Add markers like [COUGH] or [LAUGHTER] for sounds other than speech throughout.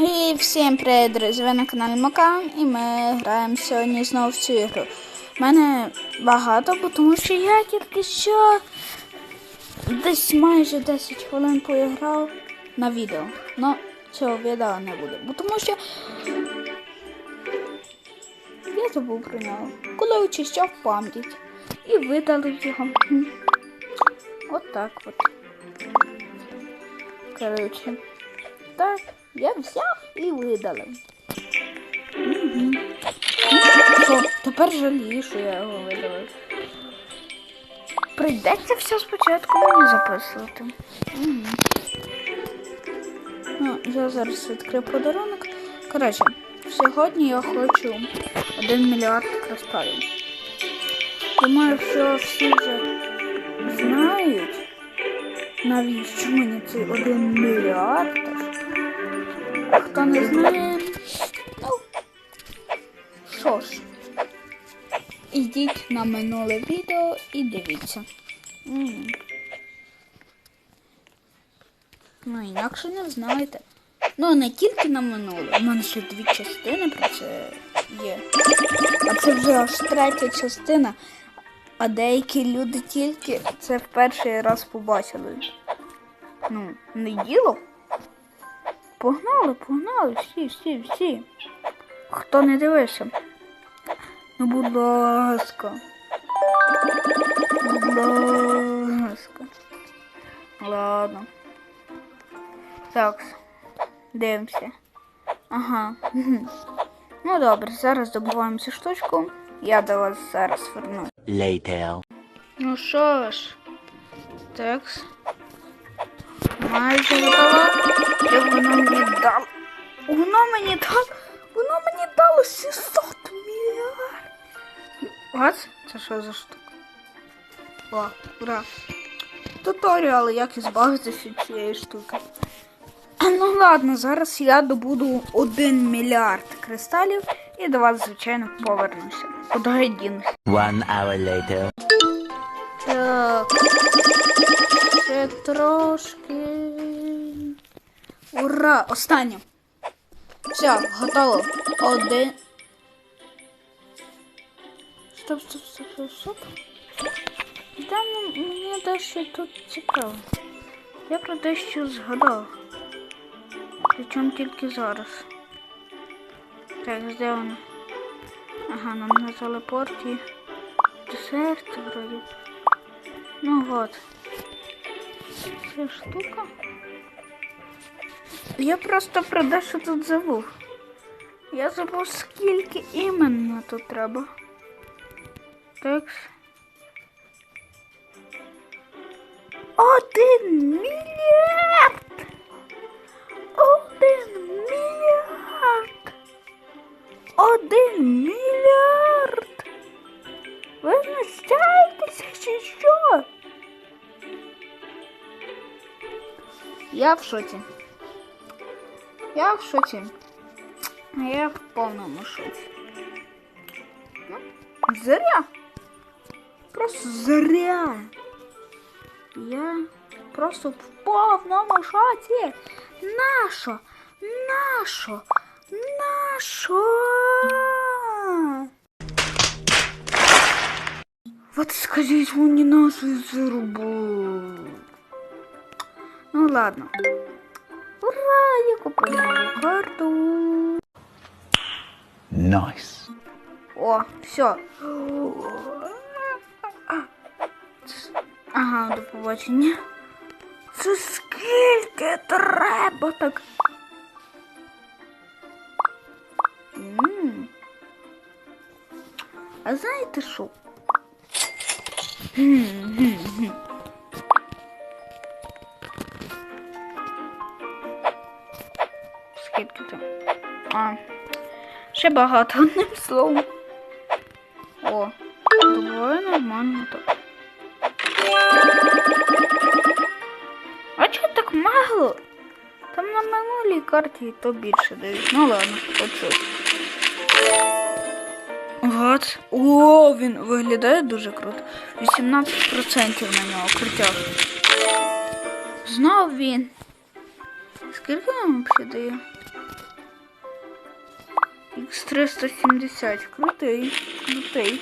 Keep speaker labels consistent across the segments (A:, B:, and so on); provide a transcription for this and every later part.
A: І всім привіт, друзі! Ви на каналі Макан і ми граємо сьогодні знову в цю ігру. Мене багато, бо тому що я тільки що десь майже 10 хвилин поіграв на відео. Ну, цього відео не буде. Бо тому що я забув про нього. Коли очищав пам'ять і видалив його. Хм. От от. Коротше. Так, я взяв і. Ну, Що, тепер жалію, що я його видалив. Прийдеться все спочатку мені записувати. Мгм. Ну, я зараз відкрию подарунок. Коротше, сьогодні я хочу 1 мільярд кристалів. Думаю, що всі вже знають, навіщо мені цей 1 мільярд. Хто не знає, що ж, ідіть на минуле відео і дивіться. Ну, інакше не знаєте. Ну, не тільки на минуле. У мене ще дві частини про це є. А це вже аж третя частина. А деякі люди тільки це в перший раз побачили. Ну, не діло. Погнали, погнали, всі, всі, всі. Хто не дивився? Ну, будь ласка. Будь ласка. Ладно. Так. Дивимося. Ага. [LAUGHS] Ну добре, зараз добуваємо цю штучку. Я до вас зараз верну.
B: Later.
A: Ну що ж, так. Майже готова. І воно мені дало. Воно мені дало. Воно мені дало 600 мільярдів. От? Це що за штука? О, ура. Туторіал, як ізбавитися від цієї штуки. [CLEARS THROAT] Ну ладно, зараз я добуду 1 мільярд кристалів і до вас, звичайно, повернуся. Куди я дінусь?
B: One hour later.
A: Так. Ще трошки. Ура! Останнє. Все, готово. Один. Стоп, стоп, стоп, стоп, стоп. Там мені дещо тут цікаво. Я про дещо згадав. Причому тільки зараз. Так, де? Ага, нам на телепорті. Десерт вроді. Ну вот. Ця штука. Я просто про дещо тут забув. Я забув, скільки іменно тут треба. Так. Один мільярд! Один мільярд! Один мільярд! Ви знущаєтеся чи що? Я в шоці. Я в шоці. Я в повному шоці. Ну, зря. Просто зря. Я просто в повному шоці. Нащо? Нащо? Нащо? Вот скажіть мені нашу зарубу. Ну ладно. Ура, Я нову карту.
B: Nice.
A: О, все. Ага, до побачення. Це скільки треба так? М. А знаєте що? Там? А, ще багато [LAUGHS] одним словом. О, доволі нормально так. А чого так мало? Там на минулій карті то більше дають. Ну ладно, оце. От. О, він виглядає дуже круто. 18% на нього крутяк. Знов він. Скільки нам взагалі? X370. Крутий. Крутий.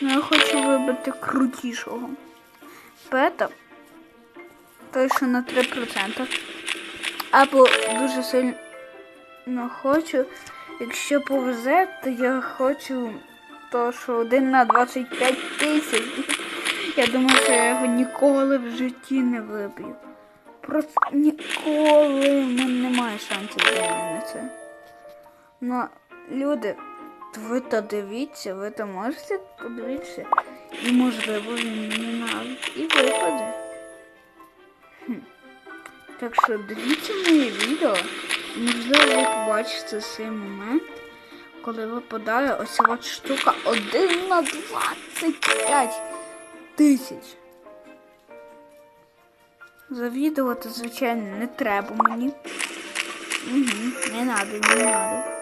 A: Ну, я хочу вибити крутішого. Пета. Той, що на 3%. Або дуже сильно хочу. Якщо повезе, то я хочу то, що один на 25 тисяч. Я думаю, що я його ніколи в житті не виб'ю. Просто ніколи мене немає шансів для мене це. Ну, люди, ви то дивіться, ви то можете подивитися. І можливо він навіть і випаде. Хм. Так що дивіться моє відео. Можливо, ви побачите цей момент, коли випадає ось от штука 1 на 25 тисяч. Завідувати, звичайно, не треба мені. Угу, не надо, не надо.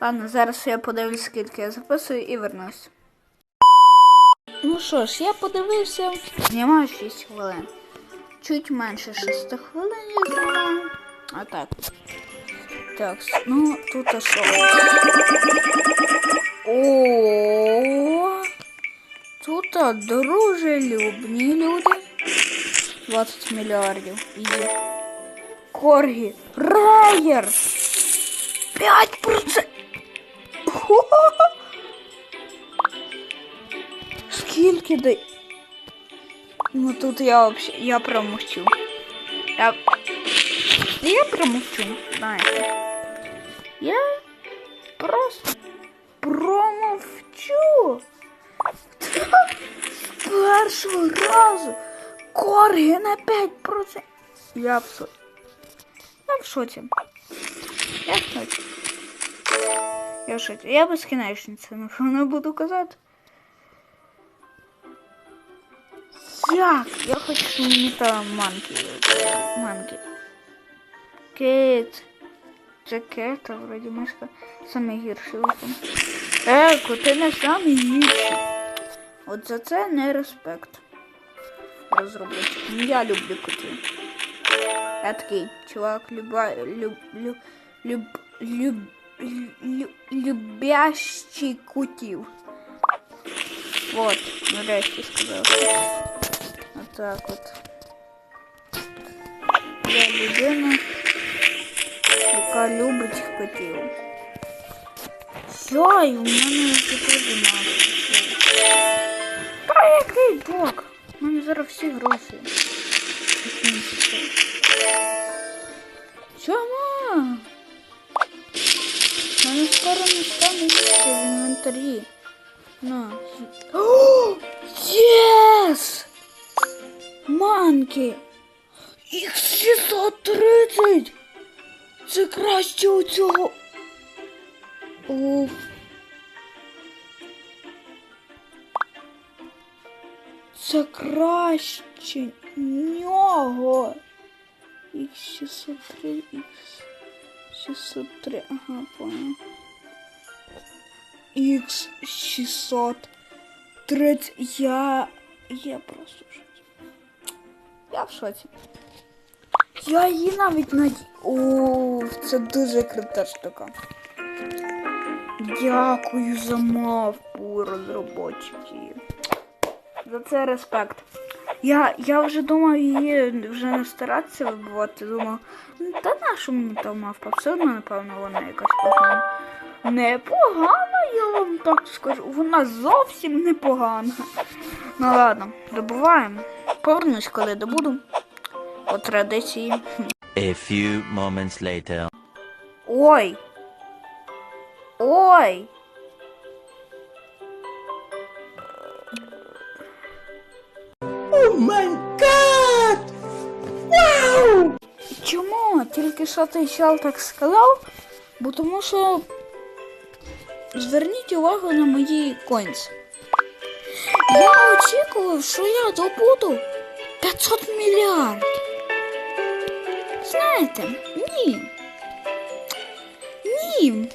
A: Ладно, зараз я подивлюсь, скільки я записую і вернусь. Ну що ж, я подивився, знімаю 6 хвилин. Чуть менше 6 хвилин я знімаю. А так. Так, ну тут а що? О, тут дружелюбні люди. 20 мільярдів. Ізі. Коргі. Райер. 5%. Хо-хо-хо. Скільки дай. Ну тут я вообще. Я промовчу. Я. Я промовчу, знаєте. Я просто промовчу. З першого разу. Корги на 5%. Я в шоці. Я в шоці. Я в шоці. Я шоці. Я безкінечниця, напевно, буду казати. Як? Я хочу, мені там манки. Манки. Кит. Це кета, вроді мишка. Саме гірший випадок. Еко, ти не самий гірший. От за це не респект. Розробник. Ну, Я люблю котів. Я такий чувак люба, люб, люб, люб, люб, люб, любящий котів. Вот, нарешті сказав. Отак от. Я людина, яка любить котів. Що, і у мене котів немає. Та який бок? У мене зараз всі гроші. На. [GASPS] Єс! Манки! Їх 630! Це краще у цього. Уф. Це краще нього. Х603, Х603, ага, понял. Х630. Я... Я просто в шоці. Я в шоці. Я її навіть наді... О, це дуже крута штука. Дякую за мавку, розробочики. За це респект. Я, я вже думав її вже не старатися вибивати. Думав, та наша мені та мавпа, все одно, напевно, вона якась погана. Непогана, я вам так скажу. Вона зовсім непогана. Ну ладно, добуваємо. Повернусь, коли добуду. По традиції.
B: A few moments later.
A: Ой. Ой. Чому? Тільки що той чел так сказав? Бо тому що зверніть увагу на мої коінс. Я очікував, що я добуду 500 мільярдів. Знаєте, ні. Ні.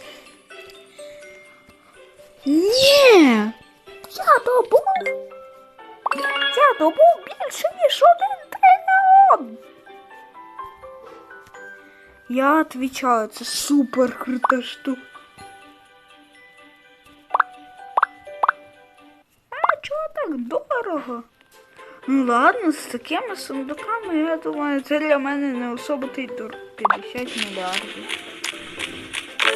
A: Ні. Я добув. Я добув більше, ніж один трильйон. Я отвечаю, це супер крута штука. Дорого. Ну ладно, з такими сундуками, я думаю, це для мене не особо й дорого. 50 мільярдів.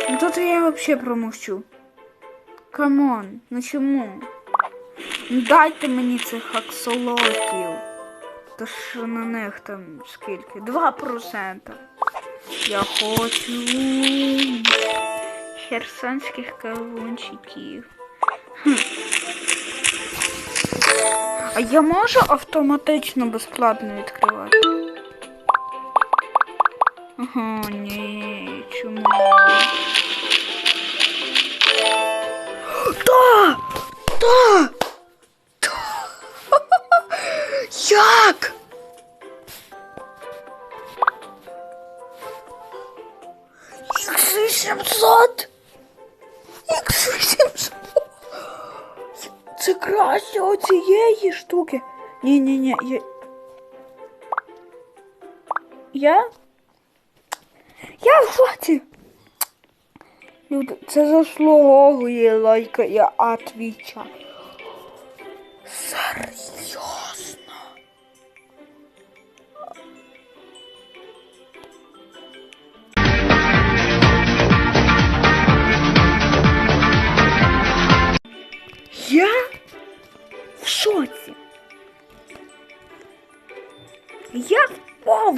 A: Ну тут я взагалі промовчу. Камон, ну чому? Ну дайте мені цих аксолотів. Та що на них там скільки? 2%. Я хочу херсонських кавунчиків. Хм. А я можу автоматично безплатно відкривати? Ага, ні, чому? Та! Та! Та! [LAUGHS] Як? Як 800? Як 800? Це краще оцієї штуки. Ні-ні-ні, я. Я? Я в шоці. Люди, це заслуговує лайка я отвічаю.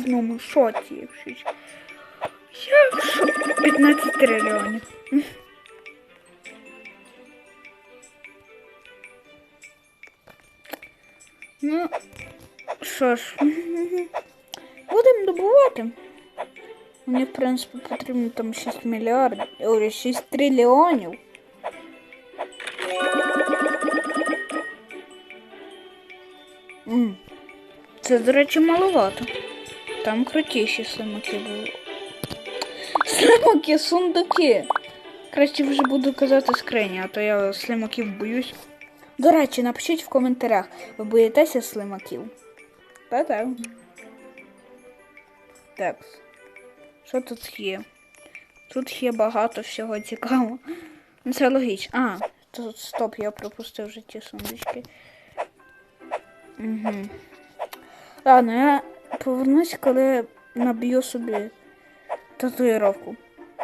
A: повному шоці. якщо чесно. Я в шоці. 15 трильйонів. Ну, що ж, будемо добувати. Мені, в принципі, потрібно там 6 мільярдів, ой, 6 трильйонів. М, Це, до речі, маловато. Там крутіші слимаки були. Слимаки, сундуки. Краще вже буду казати скрині, а то я слимаків боюсь. До речі, напишіть в коментарях, ви боїтеся слимаків? Та-та. Так. Що тут є? Тут є багато всього цікавого. Ну, Це логічно. А, тут стоп, я пропустив вже ті сундучки. Угу. Ладно, я повернусь, коли наб'ю собі татуїровку.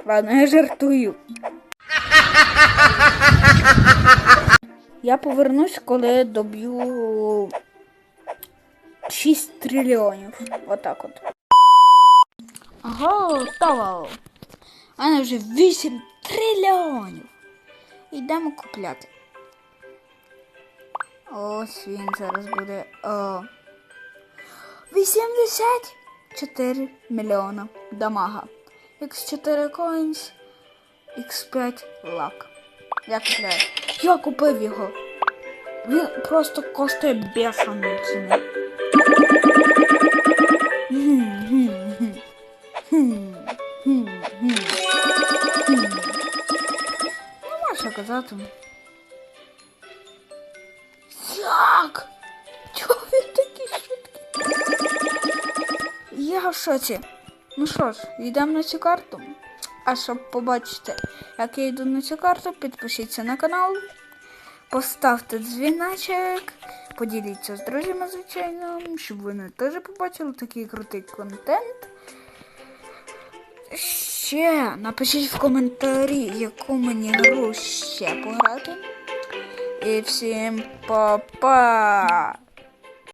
A: Ладно, я жартую. Я повернусь, коли доб'ю 6 трильйонів. Отак от. Готово. У мене вже 8 трильйонів. Йдемо купляти. Ось він зараз буде. О. 84 мільйона дамага. X4 coins, X5 лак. Я купляю. Я купив його. Він просто коштує бешену ціну. Ну, можна казати. Я в шоці. Ну що ж, йдемо на цю карту. А щоб побачити, як я йду на цю карту, підпишіться на канал, поставте дзвіночок, поділіться з друзями, звичайно, щоб вони теж побачили такий крутий контент. Ще напишіть в коментарі, яку мені гру ще пограти. І всім па-па!